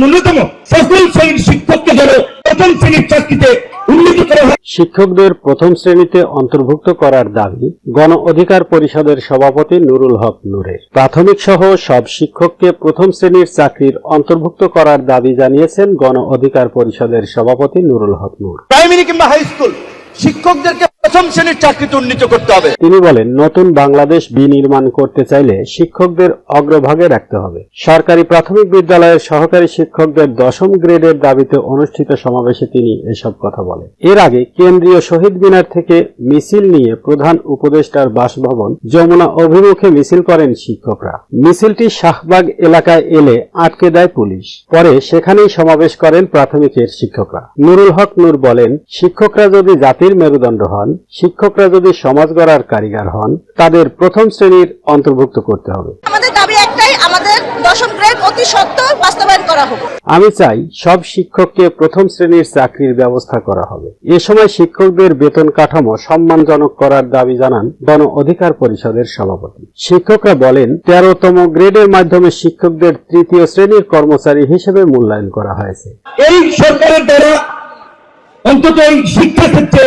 ন্যূনতম সকল শ্রেণির শিক্ষককে যেন প্রথম শ্রেণির চাকরিতে উন্নীত করা হয়। শিক্ষকদের প্রথম শ্রেণীতে অন্তর্ভুক্ত করার দাবি গণ অধিকার পরিষদের সভাপতি নুরুল হক নূরের। প্রাথমিক সহ সব শিক্ষককে প্রথম শ্রেণির চাকরির অন্তর্ভুক্ত করার দাবি জানিয়েছেন গণ অধিকার পরিষদের সভাপতি নুরুল হক নূর। প্রাইমারি কিংবা হাই স্কুল শিক্ষকদেরকে প্রথম শ্রেণির চাকরিতে উন্নীত করতে হবে। তিনি বলেন, নতুন বাংলাদেশ বিনির্মাণ করতে চাইলে শিক্ষকদের অগ্রভাগে রাখতে হবে। সরকারি প্রাথমিক বিদ্যালয়ের সহকারী শিক্ষকদের দশম গ্রেডের দাবিতে অনুষ্ঠিত সমাবেশে তিনি এসব কথা বলেন। এর আগে কেন্দ্রীয় শহীদ মিনার থেকে মিছিল নিয়ে প্রধান উপদেষ্টার বাসভবন যমুনা অভিমুখে মিছিল করেন শিক্ষকরা। মিছিলটি শাহবাগ এলাকায় এলে আটকে দেয় পুলিশ। পরে সেখানেই সমাবেশ করেন প্রাথমিকের শিক্ষকরা। নুরুল হক নূর বলেন, শিক্ষকরা যদি জাতির মেরুদণ্ড হন শিক্ষকরা যদি সমাজ গড়ার কারিগর হন তাদের প্রথম শ্রেণির অন্তর্ভুক্ত করতে হবে। আমাদের দাবি একটাই আমাদের দশম গ্রেড অতি সত্ত্বর বাস্তবায়ন করা হোক। আমি চাই সব শিক্ষককে প্রথম শ্রেণির চাকরির ব্যবস্থা করা হবে। এ সময় শিক্ষকদের বেতন কাঠামো সম্মানজনক করার দাবি জানান গণ অধিকার পরিষদের সভাপতি। শিক্ষকরা বলেন তেরোতম গ্রেডের মাধ্যমে শিক্ষকদের তৃতীয় শ্রেণির কর্মচারী হিসেবে মূল্যায়ন করা হয়েছে। এই সরকারের দ্বারা অন্তত এই শিক্ষা ক্ষেত্রে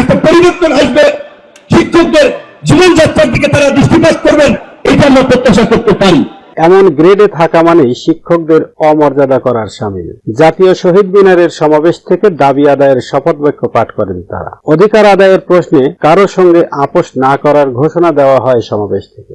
একটা পরিবর্তন আসবে। শিক্ষকদের জীবনযাত্রার দিকে তারা দৃষ্টিপাত করবেন, এটা আমরা প্রত্যাশা করতে পারি। এমন গ্রেডে থাকা মানেই শিক্ষকদের অমর্যাদা করার সামিল। জাতীয় শহীদ মিনারের সমাবেশ থেকে দাবি আদায়ের শপথ বাক্য পাঠ করেন তারা। অধিকার আদায়ের প্রশ্নে কারও সঙ্গে আপোষ না করার ঘোষণা দেওয়া হয় সমাবেশ থেকে।